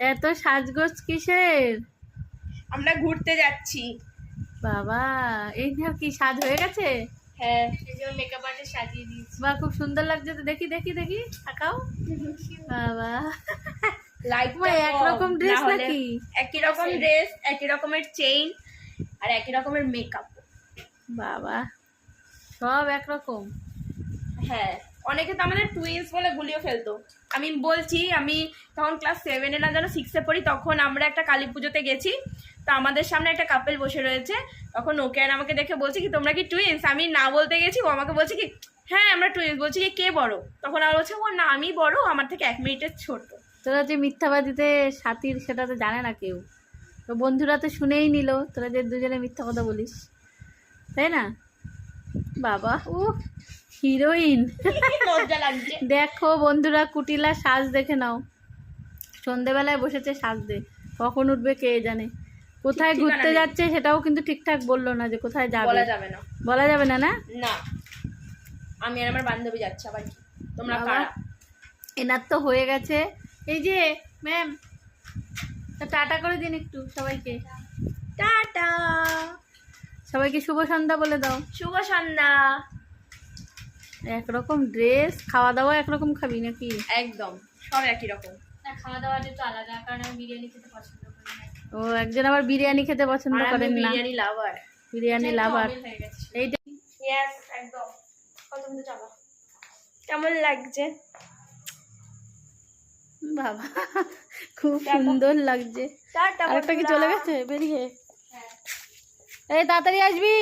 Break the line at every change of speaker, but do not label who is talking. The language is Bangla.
এত সাজগোজ কিসের?
আমরা ঘুরতে যাচ্ছি।
বাবা এই কি সাজ হয়ে গেছে?
হ্যাঁ। মেকআপ আর্টিস্ট সাজিয়ে দিয়েছি।
বা খুব সুন্দর লাগছে তো দেখি দেখি দেখি তাকাও। বাবা।
লাইট
মা, একরকম dress নাকি?
একই রকম ড্রেস একই রকমের চেইন আর একই রকমের মেকআপ
বাবা সব একরকম।
হ্যাঁ। অনেকে তো আমাদের টুইন্স বলে গুলিয়ে ফেলতো। আমি বলছি, আমি তখন ক্লাস সেভেনে না যেন সিক্সে পড়ি, তখন আমরা একটা কালী পুজোতে গেছি। তো আমাদের সামনে একটা কাপেল বসে রয়েছে। তখন ওকে আর আমাকে দেখে বলছে কি, তোমরা কি টুইন্স আমি না বলতে গেছি, ও আমাকে বলছে কি হ্যাঁ আমরা টুইন্স বলছি কি, কে বড়? তখন আর বলছে, ও না, আমি বড়, আমার থেকে এক মিনিটের ছোট।
তোরা যে মিথ্যাবাদীতে সাথীর, সেটা তো জানে না কেউ। তো বন্ধুরা তো শুনেই নিল, তোরা যে দুজনে মিথ্যা কথা বলিস। তাই না? বাবা ও হিরোইন দেখো বন্ধুরা কুটিলা সাজ দেখে নাও। সন্ধেবেলায় বসেছে সাজতে কখন উঠবে কে জানে। কোথায় ঘুরতে যাচ্ছে সেটাও কিন্তু ঠিকঠাক বলল না যে কোথায় যাবে।
বলা যাবে না।
বলা যাবে না না?
না। আমি আর আমার বান্ধবী যাচ্ছি আবার তোমরা কারা?
এনার তো হয়ে গেছে। এই যে ম্যাম টাটা করে দিন একটু সবাইকে।
টাটা।
সবাইকে শুভ সন্ধ্যা বলে দাও।
শুভ সন্ধ্যা।
একরকম ড্রেস খাওয়া দাওয়া একরকম খাবি নাকি?
একদম সব একই রকম।
না খাওয়া দাওয়াটা একটু আলাদা কারণ আমি বিরিয়ানি খেতে পছন্দ করি না।
ও একজন আবার বিরিয়ানি খেতে পছন্দ করেন না।
বিরিয়ানি লাভার
বিরিয়ানি লাভার
অমিল গেছে।
এইটা
ইয়েস একদম। কত চলো কেমন লাগছে?
বাবা খুব সুন্দর লাগছে। আরেকটা কি চলে গেছে? বেরিয়ে। এই তাড়াতাড়ি আসবি?